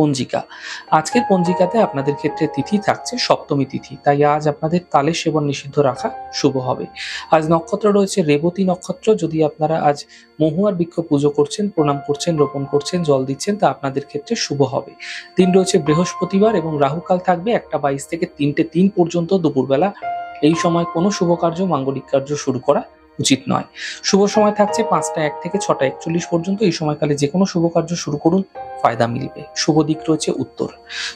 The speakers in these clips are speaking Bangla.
পঞ্জিকা। আজকের পঞ্জিকাতে আপনাদের ক্ষেত্রে তিথি থাকছে সপ্তমী তিথি। তাই আজ আপনাদের তালে সেবন নিষিদ্ধ রাখা শুভ হবে। আজ নক্ষত্র রয়েছে রেবতী নক্ষত্র। যদি আপনারা আজ মহুয়ার বৃক্ষ পুজো করছেন, প্রণাম করছেন, রোপণ করছেন, জল দিচ্ছেন, তা আপনাদের ক্ষেত্রে শুভ হবে। দিন রয়েছে বৃহস্পতিবার এবং রাহুকাল থাকবে একটা বাইশ থেকে তিনটে তিন পর্যন্ত দুপুরবেলা। এই সময় কোনো শুভ কার্য, মাঙ্গলিক কার্য শুরু করা উচিত নয়। শুভ সময় থাকছে পাঁচটা এক থেকে ছটা একচল্লিশ পর্যন্ত। এই সময়কালে যে কোনো শুভ কার্য শুরু করুন, ফায়দা মিলবে। শুভ দিক রয়েছে উত্তর।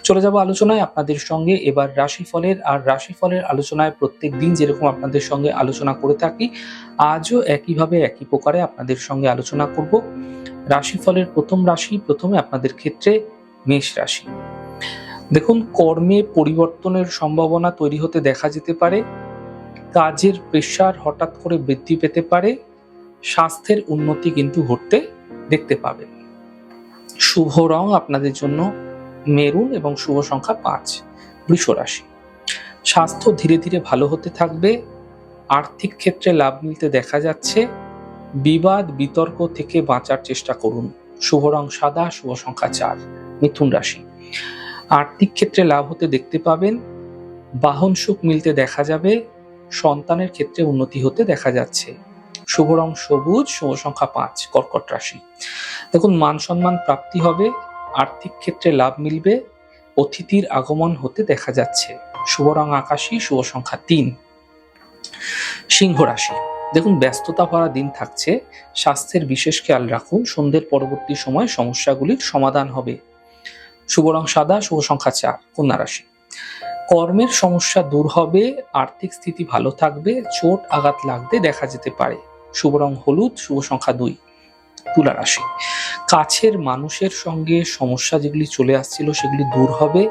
চলে যাব আলোচনায় আপনাদের সঙ্গে। এবার রাশিফলের আর রাশিফলের আলোচনায় প্রত্যেক দিন যেরকম আপনাদের সঙ্গে আলোচনা করে থাকি, আজও একইভাবে একই প্রকারে আপনাদের সঙ্গে আলোচনা করব। রাশিফলের প্রথম রাশি, প্রথমে আপনাদের ক্ষেত্রে মেষ রাশি। দেখুন, কর্মে পরিবর্তনের সম্ভাবনা তৈরি হতে দেখা যেতে পারে। কাজের প্রেশার হঠাৎ করে বৃদ্ধি পেতে পারে, স্বাস্থ্যের উন্নতি কিন্তু ঘটতে দেখতে পাবেন। শুভ রং আপনাদের জন্য মেরুন এবং শুভ সংখ্যা পাঁচ, বৃষ রাশি। স্বাস্থ্য ধীরে ধীরে ভালো হতে থাকবে, আর্থিক ক্ষেত্রে লাভ মিলতে দেখা যাচ্ছে, বিবাদ বিতর্ক থেকে বাঁচার চেষ্টা করুন। শুভ রং সাদা, শুভ সংখ্যা চার, মিথুন রাশি। আর্থিক ক্ষেত্রে লাভ হতে দেখতে পাবেন, বাহন সুখ মিলতে দেখা যাবে সন্তানের ক্ষেত্রে উন্নতি হতে দেখা যাচ্ছে। শুভ রং সবুজ, শুভ সংখ্যা পাঁচ, কর্কট রাশি। দেখুন, মান সম্মান প্রাপ্তি হবে, আর্থিক ক্ষেত্রে লাভ মিলবে, অতিথির আগমন হতে দেখা যাচ্ছে। শুভ রং আকাশী, শুভ সংখ্যা তিন। সিংহ রাশি। দেখুন, ব্যস্ততা ভরা দিন থাকছে, স্বাস্থ্যের বিশেষ খেয়াল রাখুন, সন্ধ্যের পরবর্তী সময় সমস্যাগুলির সমাধান হবে। শুভ রং সাদা, শুভ সংখ্যা চার, কন্যা রাশি। কর্মের সমস্যা দূর হবে, আর্থিক স্থিতি ভালো থাকবে, চোট আঘাত লাগতে দেখা যেতে পারে। শুভ রং হলুদ, শুভ সংখ্যা দুই। তুলা রাশি। কাছের মানুষের সঙ্গে সমস্যা যেগুলি চলে আসছিল সেগুলি দূর হবে,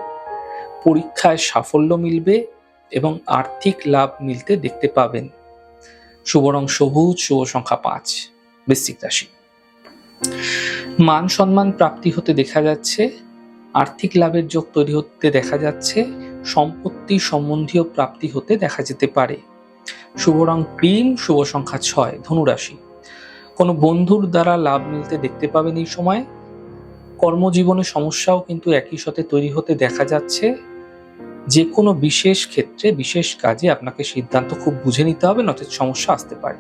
পরীক্ষায় সাফল্য মিলবে এবং আর্থিক লাভ মিলতে দেখতে পাবেন। শুভ রং সবুজ, শুভ সংখ্যা পাঁচ। বৃশ্চিক রাশি। মান সম্মান প্রাপ্তি হতে দেখা যাচ্ছে, আর্থিক লাভের যোগ তৈরি হতে দেখা যাচ্ছে সম্পত্তি সম্বন্ধীয় প্রাপ্তি হতে দেখা যেতে পারে। শুভ রং ক্রিম, শুভ সংখ্যা ছয়, ধনুরাশি। কোনো বন্ধুর দ্বারা লাভ মিলতে দেখতে পাবেন এই সময়। কর্মজীবনে সমস্যাও কিন্তু একই সাথে তৈরি হতে দেখা যাচ্ছে। যে কোনো বিশেষ ক্ষেত্রে, বিশেষ কাজে আপনাকে সিদ্ধান্ত খুব বুঝে নিতে হবে নচেত সমস্যা আসতে পারে।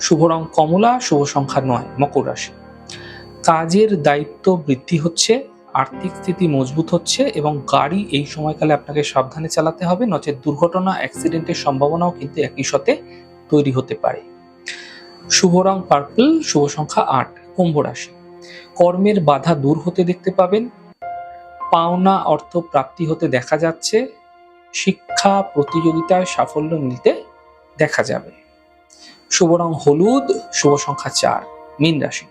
শুভ রং কমলা, শুভ সংখ্যা নয়, মকর রাশি। কাজের দায়িত্ব বৃদ্ধি হচ্ছে। আর্থিক স্থিতি মজবুত হচ্ছে এবং গাড়ি এই সময়কালে আপনাকে সাবধানে চালাতে হবে, নচেত দুর্ঘটনা, অ্যাক্সিডেন্টের সম্ভাবনাও কিন্তু একই সাথে তৈরি হতে পারে। শুভ রং পার্পল, শুভ সংখ্যা আট, কুম্ভ রাশি। কর্মের বাধা দূর হতে দেখতে পাবেন। পাওনা অর্থ প্রাপ্তি হতে দেখা যাচ্ছে। শিক্ষা প্রতিযোগিতায় সাফল্য মিলতে দেখা যাবে। শুভ রং হলুদ, শুভ সংখ্যা চার, মীন রাশি।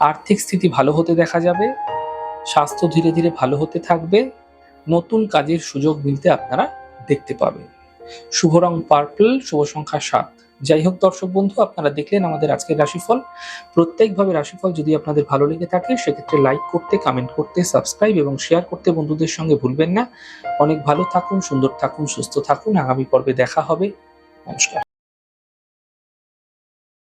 আর্থিক স্থিতি ভালো হতে দেখা যাবে। স্বাস্থ্য ধীরে ধীরে ভালো হতে থাকবে। নতুন কাজের সুযোগ মিলতে আপনারা দেখতে পাবেন। শুভ রং পার্পল শুভ সংখ্যা সাত। যাই হোক দর্শক বন্ধু, আপনারা দেখলেন আমাদের আজকের রাশিফল। প্রত্যেকভাবে রাশিফল যদি আপনাদের ভালো লেগে থাকে, সেক্ষেত্রে লাইক করতে কমেন্ট করতে সাবস্ক্রাইব এবং শেয়ার করতে বন্ধুদের সঙ্গে ভুলবেন না। অনেক ভালো থাকুন, সুন্দর থাকুন, সুস্থ থাকুন। আগামী পর্বে দেখা হবে। নমস্কার।